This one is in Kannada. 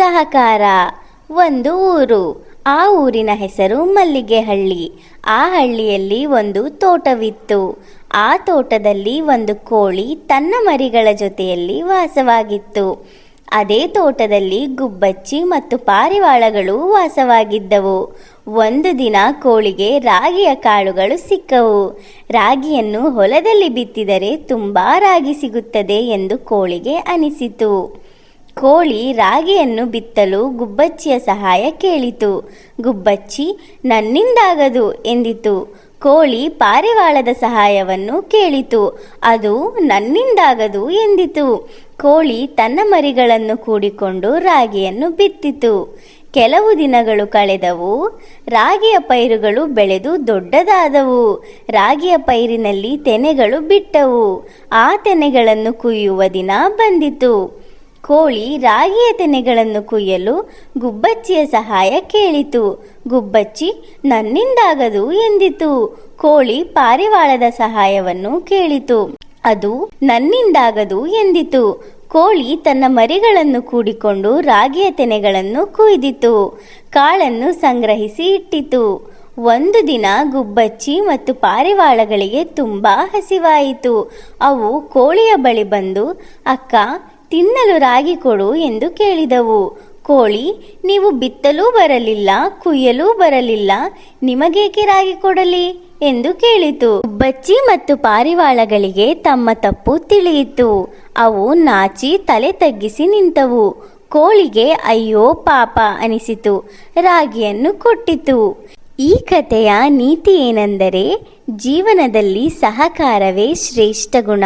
ಸಹಕಾರ. ಒಂದು ಊರು. ಆ ಊರಿನ ಹೆಸರು ಮಲ್ಲಿಗೆಹಳ್ಳಿ. ಆ ಹಳ್ಳಿಯಲ್ಲಿ ಒಂದು ತೋಟವಿತ್ತು. ಆ ತೋಟದಲ್ಲಿ ಒಂದು ಕೋಳಿ ತನ್ನ ಮರಿಗಳ ಜೊತೆಯಲ್ಲಿ ವಾಸವಾಗಿತ್ತು. ಅದೇ ತೋಟದಲ್ಲಿ ಗುಬ್ಬಚ್ಚಿ ಮತ್ತು ಪಾರಿವಾಳಗಳು ವಾಸವಾಗಿದ್ದವು. ಒಂದು ದಿನ ಕೋಳಿಗೆ ರಾಗಿಯ ಕಾಳುಗಳು ಸಿಕ್ಕವು. ರಾಗಿಯನ್ನು ಹೊಲದಲ್ಲಿ ಬಿತ್ತಿದರೆ ತುಂಬ ರಾಗಿ ಸಿಗುತ್ತದೆ ಎಂದು ಕೋಳಿಗೆ ಅನಿಸಿತು. ಕೋಳಿ ರಾಗಿಯನ್ನು ಬಿತ್ತಲು ಗುಬ್ಬಚ್ಚಿಯ ಸಹಾಯ ಕೇಳಿತು. ಗುಬ್ಬಚ್ಚಿ ನನ್ನಿಂದಾಗದು ಎಂದಿತು. ಕೋಳಿ ಪಾರಿವಾಳದ ಸಹಾಯವನ್ನು ಕೇಳಿತು. ಅದು ನನ್ನಿಂದಾಗದು ಎಂದಿತು. ಕೋಳಿ ತನ್ನ ಮರಿಗಳನ್ನು ಕೂಡಿಕೊಂಡು ರಾಗಿಯನ್ನು ಬಿತ್ತಿತು. ಕೆಲವು ದಿನಗಳು ಕಳೆದವು. ರಾಗಿಯ ಪೈರುಗಳು ಬೆಳೆದು ದೊಡ್ಡದಾದವು. ರಾಗಿಯ ಪೈರಿನಲ್ಲಿ ತೆನೆಗಳು ಬಿಟ್ಟವು. ಆ ತೆನೆಗಳನ್ನು ಕುಯ್ಯುವ ದಿನ ಬಂದಿತು. ಕೋಳಿ ರಾಗಿಯ ತೆನೆಗಳನ್ನು ಕುಯ್ಯಲು ಗುಬ್ಬಚ್ಚಿಯ ಸಹಾಯ ಕೇಳಿತು. ಗುಬ್ಬಚ್ಚಿ ನನ್ನಿಂದಾಗದು ಎಂದಿತು. ಕೋಳಿ ಪಾರಿವಾಳದ ಸಹಾಯವನ್ನು ಕೇಳಿತು. ಅದು ನನ್ನಿಂದಾಗದು ಎಂದಿತು. ಕೋಳಿ ತನ್ನ ಮರಿಗಳನ್ನು ಕೂಡಿಕೊಂಡು ರಾಗಿಯ ತೆನೆಗಳನ್ನು ಕುಯ್ದಿತು. ಕಾಳನ್ನು ಸಂಗ್ರಹಿಸಿ ಇಟ್ಟಿತು. ಒಂದು ದಿನ ಗುಬ್ಬಚ್ಚಿ ಮತ್ತು ಪಾರಿವಾಳಗಳಿಗೆ ತುಂಬಾ ಹಸಿವಾಯಿತು. ಅವು ಕೋಳಿಯ ಬಳಿ ಬಂದು, ಅಕ್ಕ ತಿನ್ನಲು ರಾಗಿ ಕೊಡು ಎಂದು ಕೇಳಿದವು. ಕೋಳಿ, ನೀವು ಬಿತ್ತಲೂ ಬರಲಿಲ್ಲ, ಕುಯ್ಯಲೂ ಬರಲಿಲ್ಲ, ನಿಮಗೇಕೆ ರಾಗಿ ಕೊಡಲಿ? ಎಂದು ಕೇಳಿತು. ಬಚ್ಚಿ ಮತ್ತು ಪಾರಿವಾಳಗಳಿಗೆ ತಮ್ಮ ತಪ್ಪು ತಿಳಿಯಿತು. ಅವು ನಾಚಿ ತಲೆ ತಗ್ಗಿಸಿ ನಿಂತವು. ಕೋಳಿಗೆ, ಅಯ್ಯೋ ಪಾಪ ಅನಿಸಿತು. ರಾಗಿಯನ್ನು ಕೊಟ್ಟಿತು. ಈ ಕಥೆಯ ನೀತಿ ಏನೆಂದರೆ, ಜೀವನದಲ್ಲಿ ಸಹಕಾರವೇ ಶ್ರೇಷ್ಠ ಗುಣ.